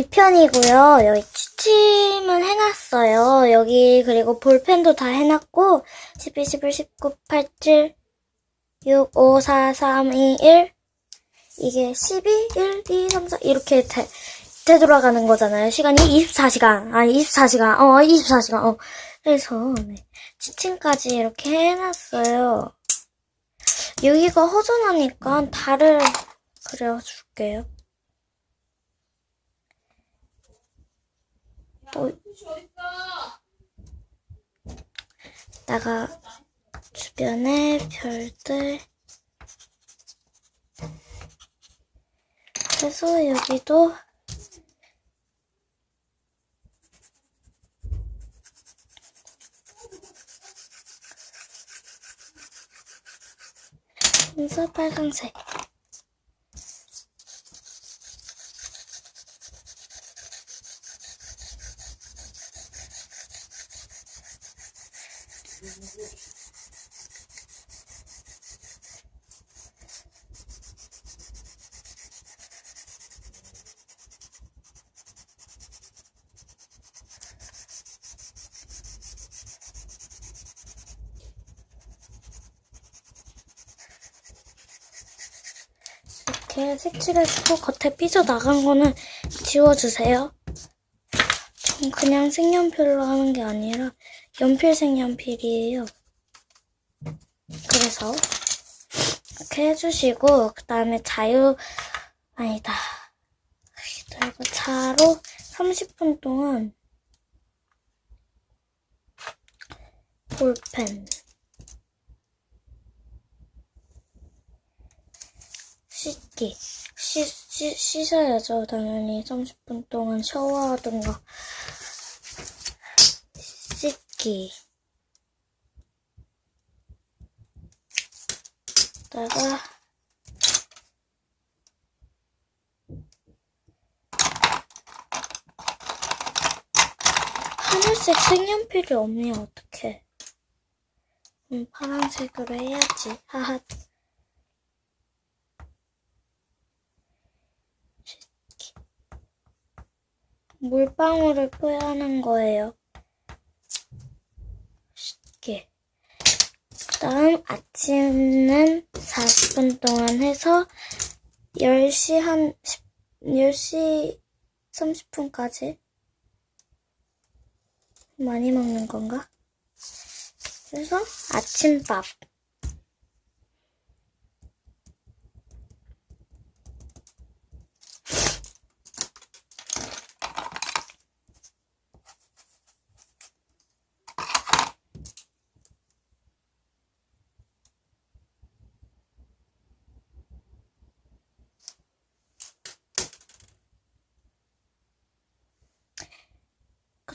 2편이고요. 여기 취침은 해놨어요. 여기 그리고 볼펜도 다 해놨고 12, 11, 19, 87, 6, 5, 4, 3, 2, 1 이게 12, 1, 2, 3, 4 이렇게 되, 되돌아가는 거잖아요. 시간이 24시간. 아, 24시간. 어, 24시간. 어. 그래서 네. 취침까지 이렇게 해놨어요. 여기가 허전하니까 달을 그려줄게요. 또 나가 주변에 별들. 그래서 여기도 순서 빨강색 이렇게 색칠해주고 겉에 삐져나간 거는 지워주세요. 전 그냥 색연필로 하는 게 아니라 연필 색 연필이에요. 그래서 이렇게 해주시고 그 다음에 자유 아니다. 그리고 차로 30분 동안 볼펜 씻기. 씻, 씻, 씻어야죠, 당연히. 30분 동안 샤워하든가. 씻기. 다가 하늘색 색연필이 없네, 어떡해. 음, 파란색으로 해야지. 하하. 물방울을 표현하는 거예요. 쉽게. 다음 아침은 40분 동안 해서 10시 한 10, 10 시 30분까지 많이 먹는 건가? 그래서 아침밥.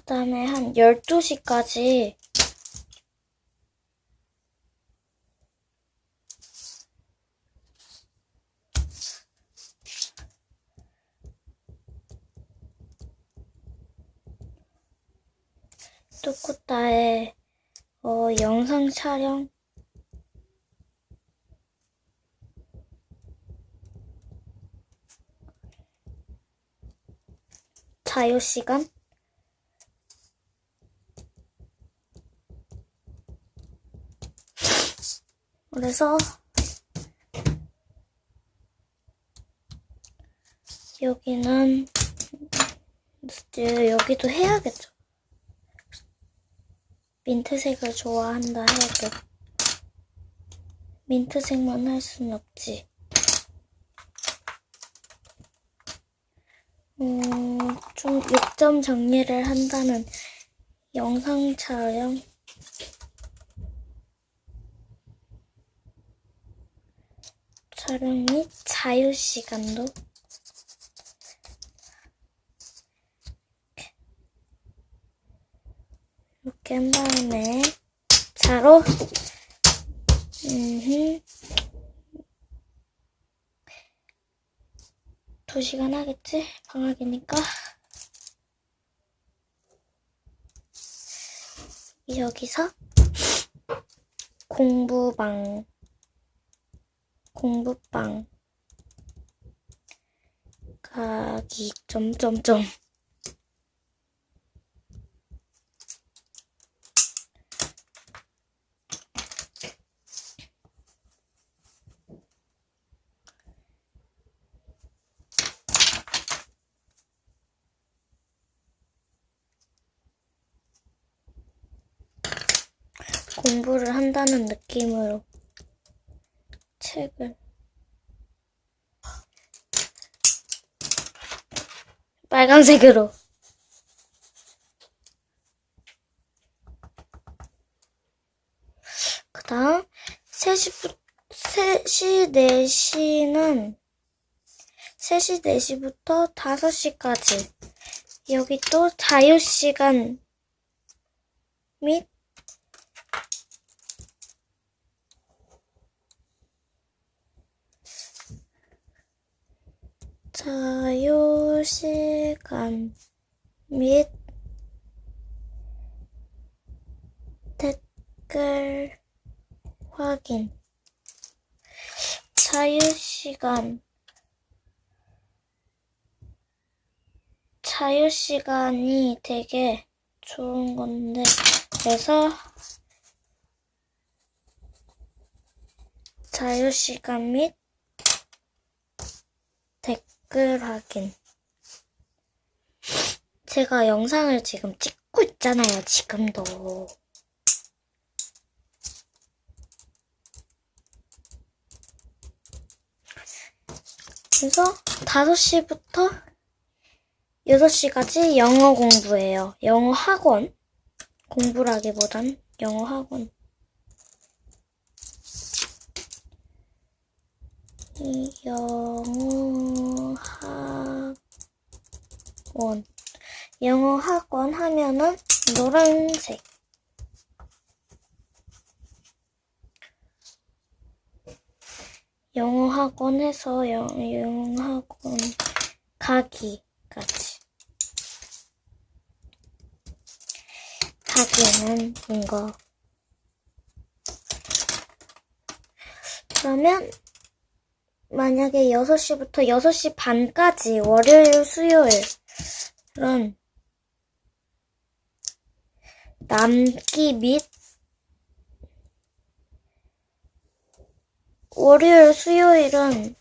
그 다음에 한 12시까지. 뚜꾸따의 어, 영상 촬영. 자유 시간 그래서 여기는 이제 여기도 해야겠죠. 민트색을 좋아한다 해도 민트색만 할 수는 없지. 음, 좀 요점 정리를 한다면 영상 촬영 촬영 및 자유 시간도? 이렇게 한 다음에 자로? 음흠. 두 시간 하겠지? 방학이니까? 여기서 공부방 공부방 그 가기 점점점. 공부를 한다는 느낌으로 책을. 빨간색으로. 그 다음 3시, 3시, 4시는 3시, 4시부터 5시까지. 여기 또 자유시간 및 자유시간 및 댓글 확인. 자유시간. 자유시간이 되게 좋은 건데 그래서 자유시간 및 댓글 확인. 제가 영상을 지금 찍고 있잖아요, 지금도. 그래서 5시부터 6시까지 영어 공부예요. 영어 학원. 공부라기보단 영어 학원. 영어 학원. 영어 학원 하면은 노란색. 영어 학원 해서 영, 영어 학원 가기까지. 가기는 이거. 그러면 만약에 6시부터 6시 반까지 월요일, 수요일은 남기 및 월요일, 수요일은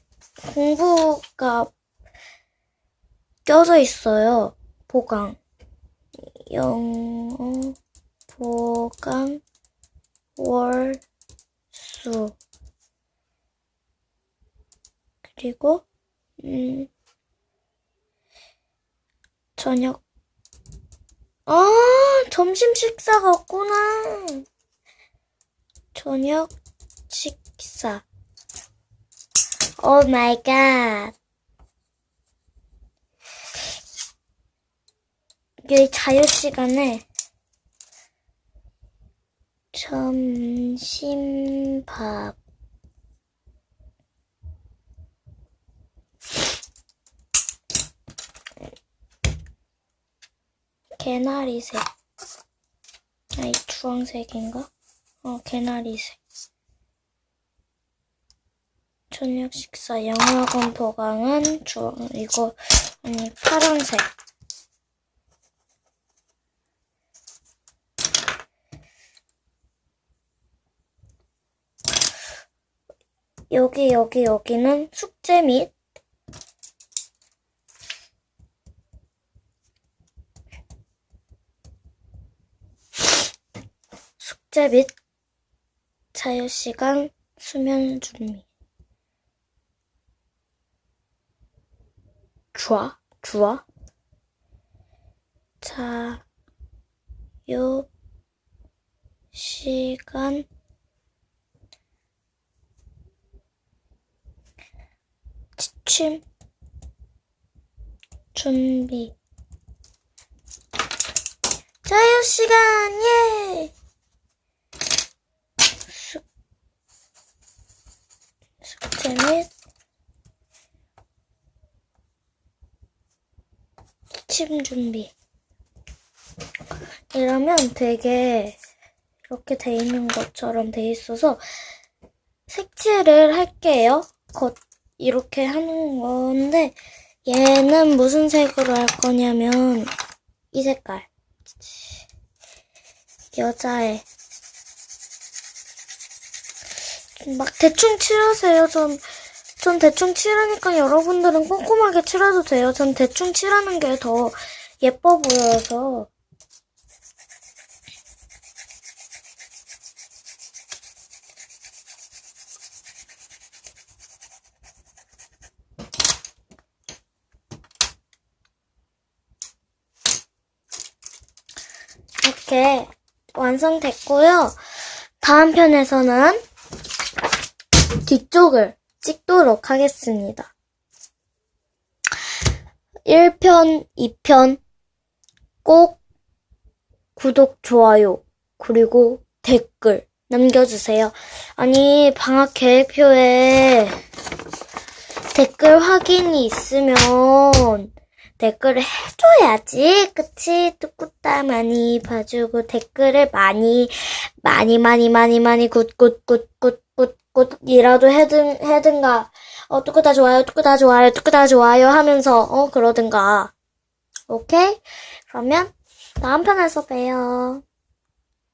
공부가 껴져 있어요. 보강. 영어, 보강, 월, 수. 그리고 음 저녁 아 없구나. 저녁 식사. 오 마이 갓 여기 자유 시간에 점심밥. 개나리색. 아니, 주황색인가? 어, 개나리색. 저녁 식사 영어학원 보강은 주황, 이거, 아니, 파란색. 여기, 여기, 여기는 숙제 및 숙제 및 자유시간 수면 준비. 좋아, 좋아. 자유 시간 취침 준비. 자유 시간, 예! 숙, 및 취침 준비. 이러면 되게 이렇게 돼 있는 것처럼 돼 있어서 색칠을 할게요. 겉 이렇게 하는 건데 얘는 무슨 색으로 할 거냐면 이 색깔 여자애 막 대충 칠하세요. 전, 전 대충 칠하니까 여러분들은 꼼꼼하게 칠해도 돼요. 전 대충 칠하는 게 더 예뻐 보여서. 이렇게 완성됐고요. 다음 편에서는 뒤쪽을 찍도록 하겠습니다. 1편, 2편 꼭 구독, 좋아요, 그리고 댓글 남겨주세요. 아니, 방학 계획표에 댓글 확인이 있으면 댓글을 해줘야지. 그치? 뚜꾸따 많이 봐주고 댓글을 많이, 많이, 많이, 많이, 많이 굿굿굿굿 굿굿이라도 해든, 해든가. 어, 뚜꾸따 좋아요, 뚜꾸따 좋아요, 뚜꾸따 좋아요 하면서, 어, 그러든가. 오케이? 그러면 다음 편에서 봬요.